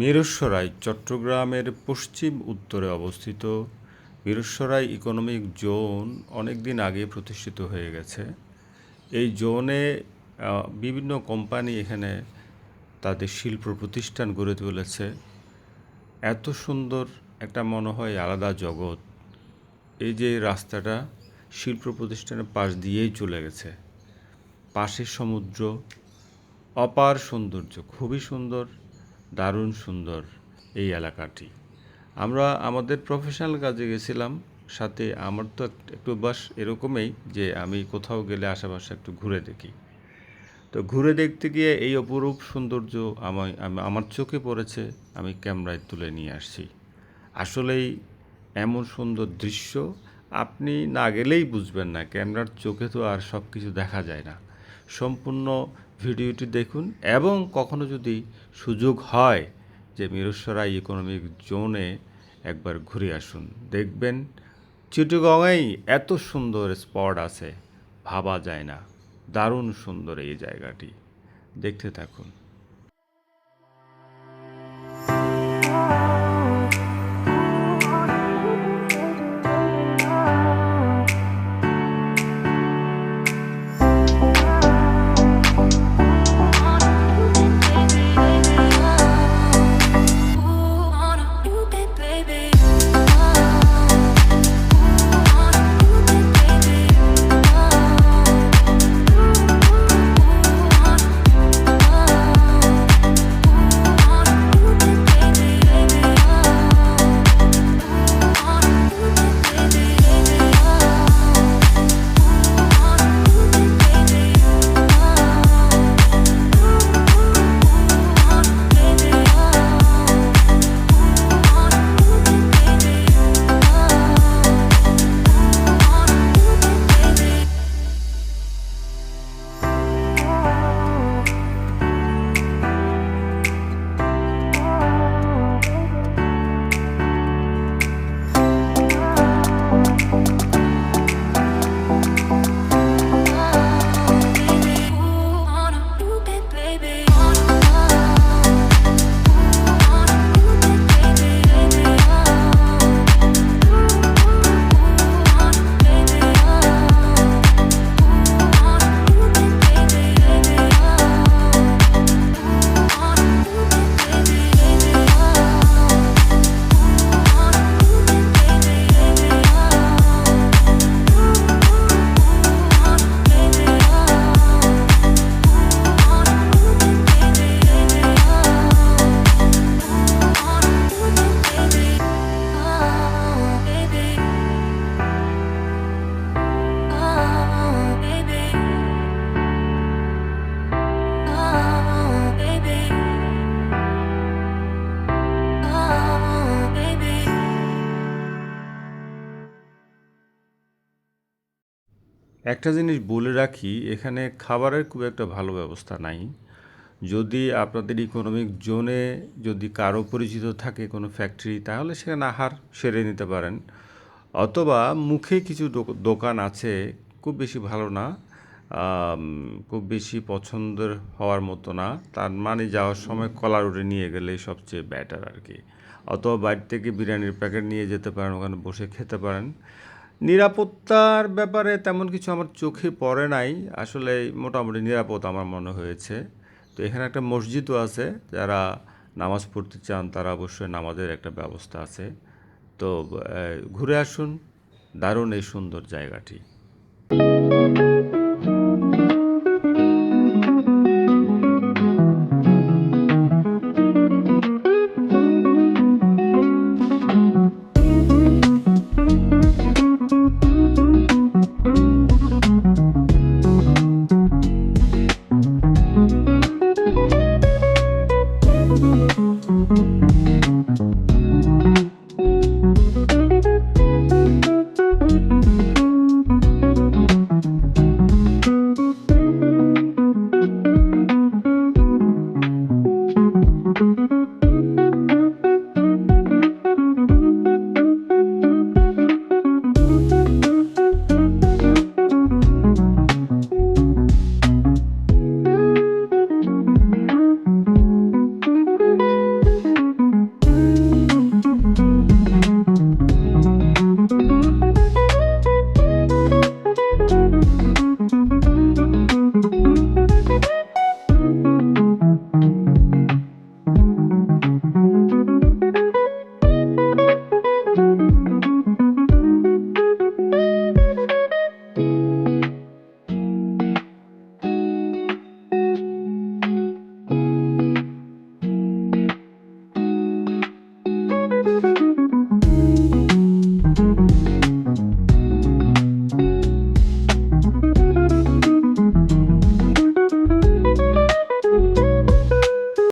মিরসরাই চট্টগ্রামের পশ্চিম উত্তরে অবস্থিত। মিরসরাই ইকোনমিক জোন অনেক দিন আগে প্রতিষ্ঠিত হয়ে গেছে। এই জোনে বিভিন্ন কোম্পানি এখানে তাদের শিল্প প্রতিষ্ঠান গড়ে তুলেছে। এত সুন্দর একটা মনে হয় আলাদা জগৎ। এই যে রাস্তাটা শিল্প প্রতিষ্ঠানের পাশ দিয়েই চলে গেছে। পাশের সমুদ্র, অপার সৌন্দর্য, খুবই সুন্দর। দারুণ সুন্দর এই এলাকাটি। আমরা আমাদের প্রফেশনাল কাজে গেছিলাম, সাথে আমার তো একটু বাস এরকমই যে আমি কোথাও গেলে আশেপাশে একটু ঘুরে দেখি। তো ঘুরে দেখতে গিয়ে এই অপরূপ সৌন্দর্য আমায়, আম- আমার চোখে পড়েছে, আমি ক্যামেরায় তুলে নিয়ে আসছি। আসলেই এমন সুন্দর দৃশ্য, আপনি না গেলেই বুঝবেন না, ক্যামেরার চোখে তো আর সব কিছু দেখা যায় না। সম্পূর্ণ ভিডিওটি দেখুন এবং কখনো যদি সুযোগ হয় যে মিরসরাই ইকোনমিক জোনে একবার ঘুরে আসুন। দেখবেন চিটগংয়েই এত সুন্দর স্পট আছে, ভাবা যায় না। দারুণ সুন্দর এই জায়গাটি। দেখতে থাকুন। একটা জিনিস বলে রাখি, এখানে খাবারের খুব একটা ভালো ব্যবস্থা নাই। যদি আপনাদের ইকোনমিক জোনে যদি কারও পরিচিত থাকে কোনো ফ্যাক্টরি তাহলে সেখানে আহার সেরে নিতে পারেন। অথবা মুখে কিছু দোকান আছে, খুব বেশি ভালো না খুব বেশি পছন্দের হওয়ার মতো না, তার মানে যাওয়ার সময় কলা রুটি নিয়ে গেলেই সবচেয়ে বেটার আর কি। অথবা বাড়ি থেকে বিরিয়ানির প্যাকেট নিয়ে যেতে পারেন, ওখানে বসে খেতে পারেন। নিরাপত্তার ব্যাপারে তেমন কিছু আমার চোখে পড়ে নাই। আসলে মোটামুটি নিরাপদ আমার মনে হয়েছে। তো এখানে একটা মসজিদও আছে, যারা নামাজ পড়তে চান তারা অবশ্যই নামাজের একটা ব্যবস্থা আছে। তো ঘুরে আসুন, দারুণ এই সুন্দর জায়গাটি।